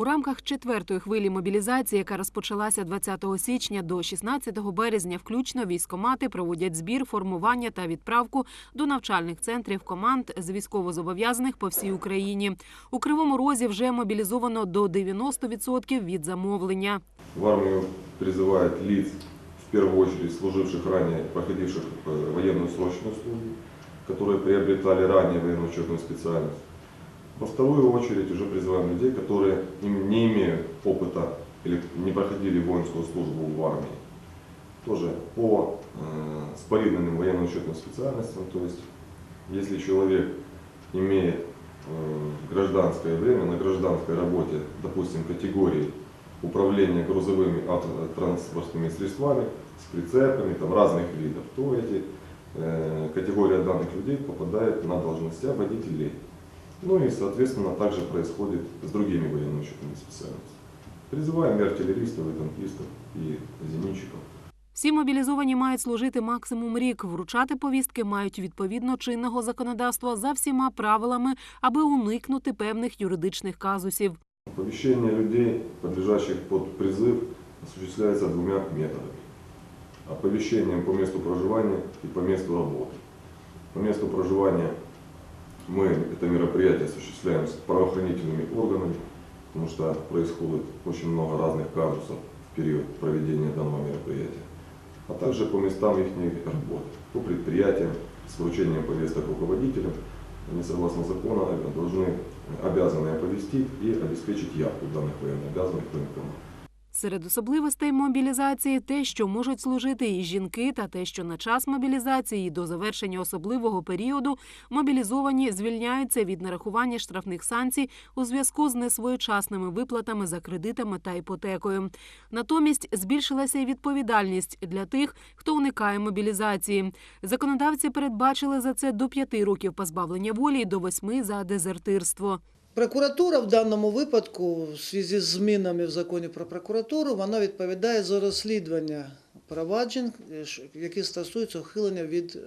У рамках четвертої хвилі мобілізації, яка розпочалася 20 січня до 16 березня, включно військомати проводять збір, формування та відправку до навчальних центрів команд з військовозобов'язаних по всій Україні. У Кривому Розі вже мобілізовано до 90% від замовлення. В армию призывают лиц, в первую очередь служивших ранее, проходивших э, военную срочную службу, которые приобретали ранее военно-учетную специальность. Во вторую очередь уже призываем людей, которые не имеют опыта или не проходили воинскую службу в армии. Тоже по э, споридным военно-учетным специальностям, то есть если человек имеет э, гражданское время на гражданской работе, допустим, категории управления грузовыми автотранспортными средствами с прицепами там, разных видов, то эти э, категория данных людей попадает на должности водителей. Ну и, соответственно, также происходит с другими военно-учетными специальностями. Призываем и артиллеристов, и танкистов, и зенитчиков. Всі мобілізовані мають служити максимум рік. Вручати повістки мають відповідно чинного законодавства за всіма правилами, аби уникнути певних юридичних казусів. Оповещение людей, подлежащих под призыв, осуществляется двумя методами. Оповещением по месту проживания и по месту работы. По месту проживания мы это мероприятие осуществляем с правоохранительными органами, потому что происходит очень много разных казусов в период проведения данного мероприятия. А также по местам их работы, по предприятиям, с вручением повесток руководителям. Они, согласно закону, должны, обязаны оповестить и обеспечить явку данных военнообязанных военкоматов. Серед особливостей мобілізації те, що можуть служити і жінки, та те, що на час мобілізації до завершення особливого періоду мобілізовані звільняються від нарахування штрафних санкцій у зв'язку з несвоєчасними виплатами за кредитами та іпотекою. Натомість збільшилася і відповідальність для тих, хто уникає мобілізації. Законодавці передбачили за це до п'яти років позбавлення волі і до восьми за дезертирство. Прокуратура в даному випадку, в зв'язку з змінами в законі про прокуратуру, вона відповідає за розслідування проваджень, е, які стосуються ухилення від е,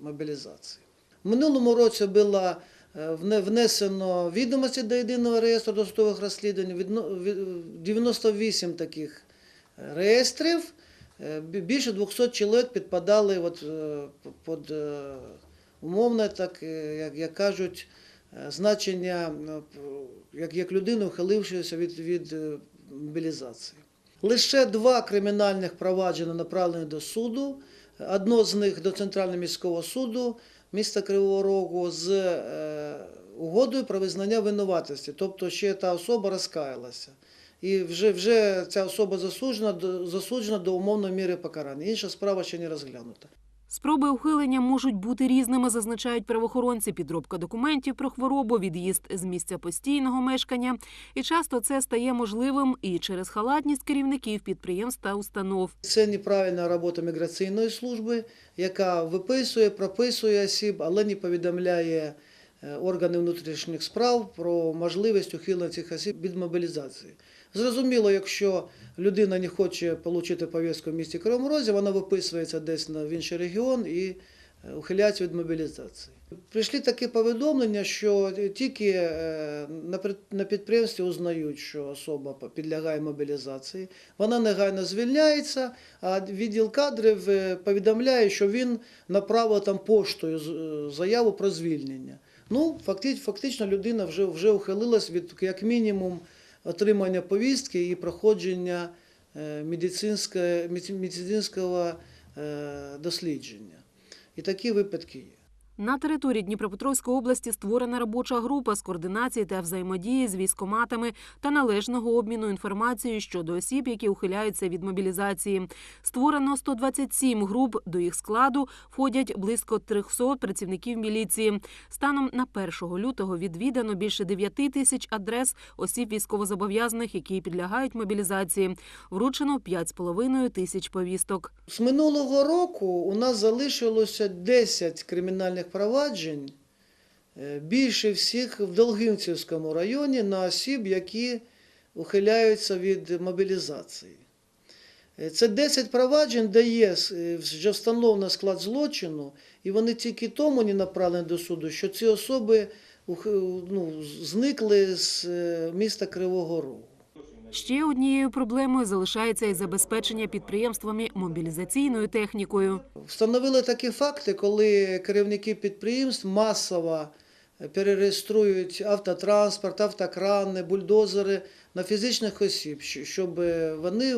мобілізації. В минулому році було е, внесено відомості до єдиного реєстру досудових розслідувань, 98 таких реєстрів. Більше 200 чоловік підпадали от, під умовне, так, як, як кажуть, значення е, як, як людину, ухилившися від, від е, мобілізації. Лише два кримінальних провадження направлені до суду. Одно з них до Центрального міського суду міста Кривого Рогу з е, угодою про визнання винуватості. Тобто ще та особа розкаялася. І вже, вже ця особа засуджена, засуджена до умовної міри покарання. Інша справа ще не розглянута. Спроби ухилення можуть бути різними, зазначають правоохоронці. Підробка документів про хворобу, від'їзд з місця постійного мешкання. І часто це стає можливим і через халатність керівників підприємств та установ. Це неправильна робота міграційної служби, яка виписує, прописує осіб, але не повідомляє е, органи внутрішніх справ про можливість ухилення цих осіб від мобілізації. Зрозуміло, якщо людина не хоче отримати повістку в місті Кривому Розі, вона виписується десь в інший регіон і е, ухиляється від мобілізації. Прийшли такі повідомлення, що тільки е, на підприємстві узнають, що особа підлягає мобілізації, вона негайно звільняється, а відділ кадрів е, повідомляє, що він направив там поштою заяву про звільнення. Ну, фактично людина вже, вже ухилилась від як мінімум отримання повістки і проходження е, медицинського е, дослідження. І такі випадки є. На території Дніпропетровської області створена робоча група з координації та взаємодії з військоматами та належного обміну інформацією щодо осіб, які ухиляються від мобілізації. Створено 127 груп. До їх складу входять близько 300 працівників міліції. Станом на 1 лютого відвідано більше 9 тисяч адрес осіб військовозобов'язаних, які підлягають мобілізації. Вручено 5,5 тисяч повісток. З минулого року у нас залишилося 10 кримінальних проваджень, е, більше всіх в Долгинцівському районі на осіб, які ухиляються від мобілізації. Е, Це 10 проваджень, де є е, вже встановлено склад злочину, і вони тільки тому не направлені до суду, що ці особи ну, зникли з міста Кривого Рогу. Ще однією проблемою залишається і забезпечення підприємствами мобілізаційною технікою. Встановили такі факти, коли керівники підприємств масово перереєструють автотранспорт, автокрани, бульдозери на фізичних осіб, щоб вони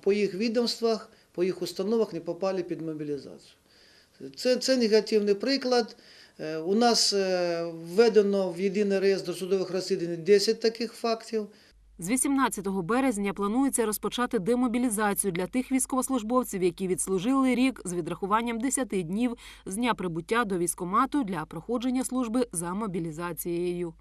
по- їх відомствах, по їх установах не попали під мобілізацію. Це, це негативний приклад. Е, У нас е, введено в єдиний реєстр судових розслідувань 10 таких фактів. З 18 березня планується розпочати демобілізацію для тих військовослужбовців, які відслужили рік з відрахуванням 10 днів з дня прибуття до військомату для проходження служби за мобілізацією.